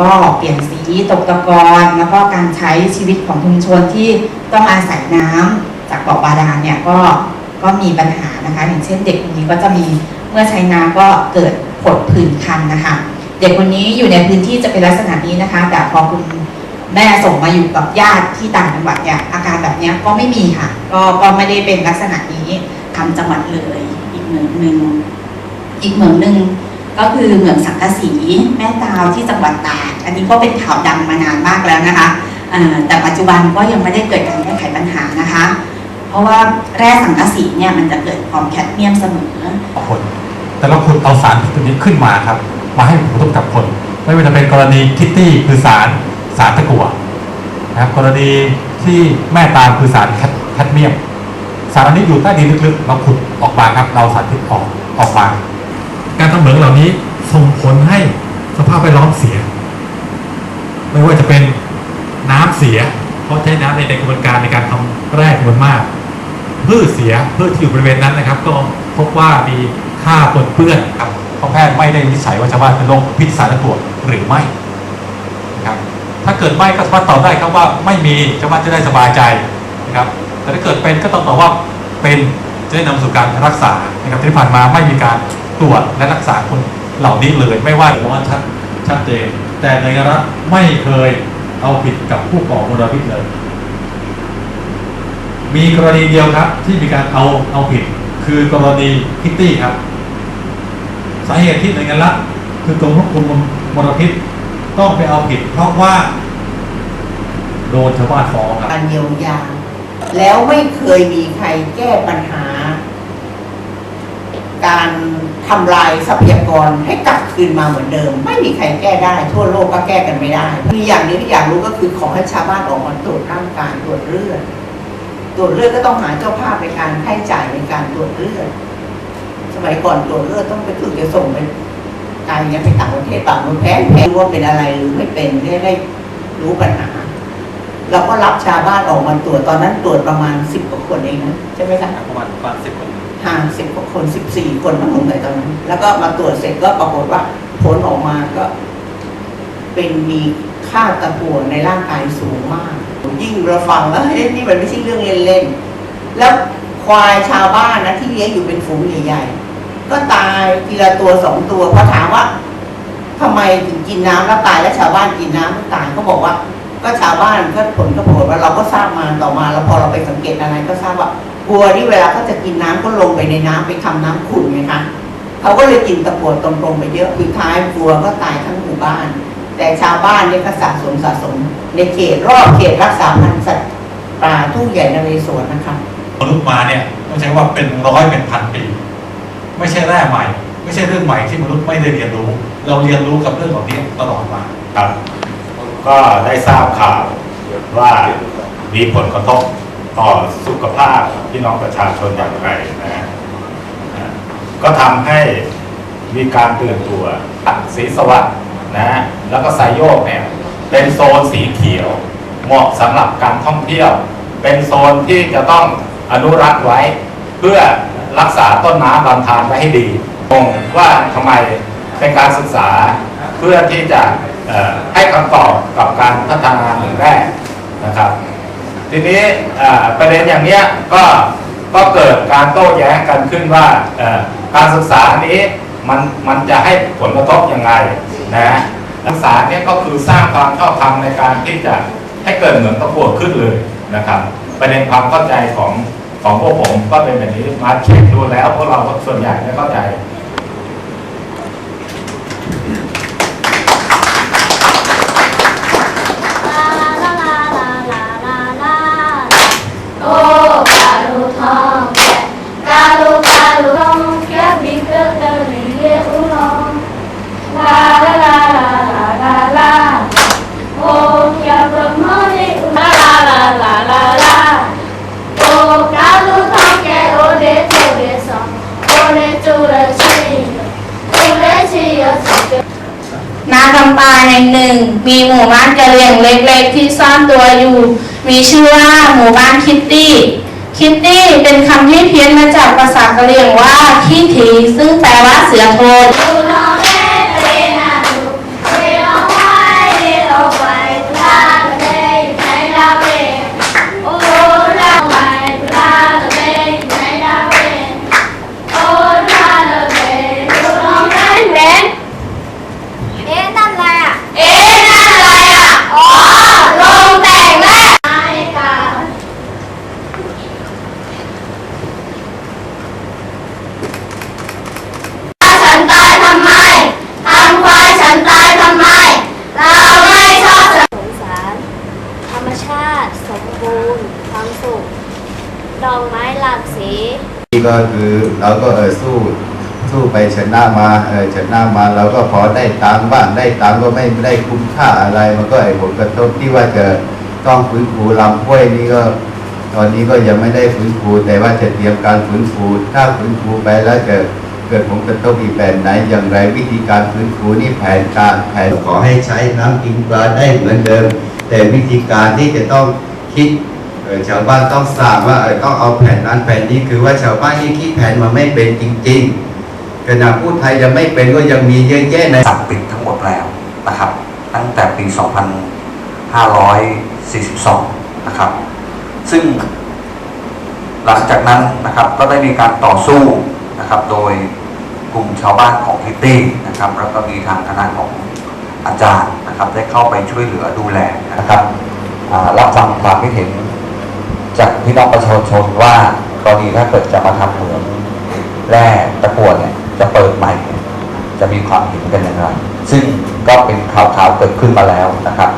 ก็เปลี่ยนสีตกตะกอนแล้วก็การใช้ชีวิตของชุมชนที่ต้องอาศัยน้ำจากบ่อบาดาลเนี่ยก็ก็มีปัญหานะคะอย่างเช่นเด็กคนนี้ก็จะมีเมื่อใช้น้ำก็เกิดผดผื่นคันนะคะ เด็กคนนี้อยู่ในพื้นที่จะเป็นลักษณะนี้นะคะ แต่พอคุณแม่ส่งมาอยู่กับญาติที่ต่างจังหวัดเนี่ยอาการแบบนี้ก็ไม่มีค่ะ ก็ก็ไม่ได้เป็นลักษณะนี้ทำจังหวัดเลยอีกเหมืองหนึ่งอีกเหมืองหนึ่ง ก็คือเหมืองสังกะสีแม่ตาวที่จังหวัดตากอันนี้ก็เป็นข่าวดังมานานมากแล้วนะคะแต่ปัจจุบันก็ยังไม่ได้เกิดการแก้ไขปัญหานะคะ เพราะว่าแร่สังกะสีเนี่ยมันจะเกิดความแคดเมียมเสมอคนแต่ละคนเอาสารพิษตัวนี้ขึ้นมาครับ มาให้ผลกระทบกับคน ไม่ว่าจะเป็นกรณีคิตตี้คือสารสารตะกั่วนะครับกรณีที่แม่ตามคือสารแคดแคดเมียม สารอันนี้อยู่ใต้ดินลึกๆ เราขุดออกมาครับ เราสารพิษออกออกมา การทำเหมืองเหล่านี้ส่งผลให้สภาพแวดล้อมเสีย ไม่ว่าจะเป็นน้ำเสีย เพราะใช้น้ำในกระบวนการในการทำแร่จำนวนมากพืชเสียพืชที่อยู่บริเวณนั้นนะครับ ก็พบว่ามีค่าปนเปื้อนครับเพราะแพทย์ไม่ได้วินิจฉัยว่าชาวบ้านเป็นโรคพิษสารตะกั่วหรือไม่นะครับถ้าเกิดไม่ก็สามารถตอบได้ครับว่าไม่มีชาวบ้านจะได้สบายใจนะครับ แต่ถ้าเกิดเป็นก็ต้องตอบว่าเป็นจะได้นำสู่การรักษานะครับที่ผ่านมาไม่มีการ ตรวจและรักษาคนเหล่านี้เลยไม่ว่าว่าชัดชัดเจนแต่ในรัฐไม่เคยเอาผิดกับผู้ก่อมลพิษเลย มีกรณีเดียวครับที่มีการเอาเอาผิด คือกรณีพิตตี้ครับสาเหตุที่หน่วยงานรัฐคือกรมควบคุมมลพิษต้องไปเอาผิด เพราะว่าโดนชาวบ้านฟ้องครับ การเยียวยาแล้วไม่เคยมีใครแก้ปัญหา การทำลายทรัพยากรให้กลับคืนมาเหมือนเดิม ไม่มีใครแก้ได้ ทั่วโลกก็แก้กันไม่ได้ มีอย่างเดียวที่อยากรู้ก็คือขอให้ชาวบ้านออกมาตรวจร่างกายตรวจเลือดตรวจเลือดก็ต้องหาเจ้าภาพในการให้จ่ายในการตรวจเลือดสมัยก่อนตรวจเลือดต้องไปถึงจะส่งไปไกลเนี่ยไปต่างประเทศต่างประเทศแพงแพงรู้ว่าเป็นอะไรหรือไม่เป็นได้ได้รู้ปัญหาเราก็รับชาวบ้านออกมาตรวจตอนนั้นตรวจประมาณสิบกว่าคนเองนะใช่ไหมคะประมาณประมาณสิบคน ห่างสิบกว่าคนสิบสี่คนทั้งหมดเลยตอนนั้น แล้วก็มาตรวจเสร็จก็ปรากฏว่าผลออกมาก็ เป็นมีค่าตะกั่วในร่างกายสูงมาก ยิ่งเราฟังแล้วเฮ้ยนี่มันไม่ใช่เรื่องเล่นๆแล้วควายชาวบ้านนะที่เลี้ยงอยู่เป็นฝูงใหญ่ๆก็ตายทีละตัวสองตัวพอถามว่าทำไมถึงกินน้ำแล้วตายแล้วชาวบ้านกินน้ำไม่ตายก็บอกว่า ก็ชาวบ้านก็ผลก็ปรากฏว่าเราก็ทราบมาต่อมาแล้วพอเราไปสังเกตอะไรก็ทราบว่า วัวที่เวลาเขาจะกินน้ำก็ลงไปในน้ำไปทำน้ำขุ่นไงคะเขาก็เลยกินตะกั่วตรงๆไปเยอะสุดท้ายวัวก็ตายทั้งหมู่บ้าน แต่ชาวบ้านเนี่ยก็สะสมสะสม ในเขตรอบเขตรักษาพันธุ์สัตว์ป่าทุ่งใหญ่นเรศวรนะคะมนุษย์มาเนี่ยต้องใช้ว่าเป็นร้อยเป็นพันปี ไม่ใช่แร่ใหม่ ไม่ใช่เรื่องใหม่ที่มนุษย์ไม่ได้เรียนรู้ เราเรียนรู้กับเรื่องเหล่านี้ตลอดมาครับ ก็ได้ทราบข่าวว่ามีผลกระทบ ต่อสุขภาพพี่น้องประชาชนอย่างไรนะฮะก็ทำให้มีการตื่นตัวสีสวัสดนะฮะแล้วก็ไซโยกเนี่ยเป็นโซนสีเขียว เหมาะสำหรับการท่องเที่ยว เป็นโซนที่จะต้องอนุรักษ์ไว้ เพื่อรักษาต้นน้ำลำธารไว้ให้ดีงงว่าทำไมเป็นการศึกษาเพื่อที่จะให้คำตอบกับการพัฒนาเหมืองแร่นะครับ ทีนี้ประเด็นอย่างเนี้ยก็ก็เกิดการโต้แย้งกันขึ้นว่าการศึกษานี้มันมันจะให้ผลกระทบยังไงนะศึกษาเนี้ยก็คือสร้างความชอบธรรมในการที่จะให้เกิดเหมืองตะกั่วขึ้นเลยนะครับ ประเด็นความเข้าใจของของพวกผมก็เป็นแบบนี้มาเช็คดูแล้วพวกเราส่วนใหญ่ไม่เข้าใจ อเดจูเรชีโอเดชีโอชินาคำปาแห่งหนึ่ง มีหมู่บ้านกะเหรี่ยงเล็กๆ ที่ซ่อนตัวอยู่ มีชื่อว่าหมู่บ้านคิตตี้ คิตตี้เป็นคำที่เพี้ยนมาจากภาษากะเหรี่ยงว่าขี้ถีซึ่งแปลว่าเสือโทน ดูน้องแม่เรนาดูเรน้องไว้ ก็คือเราก็เออสู้สู้ไปชนะมาเออชนะมาเราก็พอได้ตังค์บ้างได้ตังค์ก็ไม่ได้คุ้มค่าอะไร มันก็ไอ้ผลกระทบที่ว่าจะต้องฟื้นฟูลำห้วยนี่ก็ ตอนนี้ก็ยังไม่ได้ฟื้นฟูแต่ว่าจะเตรียมการฟื้นฟูถ้าฟื้นฟูไปแล้วจะเกิดผลกระทบอีกแบบไหนอย่างไรวิธีการฟื้นฟูนี่แผนการแผนขอให้ใช้น้ำกินปลาได้เหมือนเดิม แต่วิธีการที่จะต้องคิด อ่อชาวบ้านต้องทราบว่าเอ่อต้องเอาแผนนั้นแผนนี้คือว่าชาวบ้านที่คิดแผนมาไม่เป็นจริงๆขณะพูดไทยยังไม่เป็นก็ยังมีเยอะแยะในสั่งปิดทั้งหมดแล้วนะครับ ตั้งแต่ปี 2542 นะครับ ซึ่งหลังจากนั้นนะครับก็ได้มีการต่อสู้นะครับ โดยกลุ่มชาวบ้านของคิตตี้นะครับแล้วก็มีทางคณะของอาจารย์นะครับ ได้เข้าไปช่วยเหลือดูแลนะครับอ่ารับฟังความคิดเห็น จากพี่น้องประชาชนว่ากรณีถ้าเกิดจะมาทำเหมืองแร่ตะกั่วเนี่ยจะเปิดใหม่ จะมีความเห็นกันอย่างไรซึ่งก็เป็นข่าวๆเกิดขึ้นมาแล้วนะครับ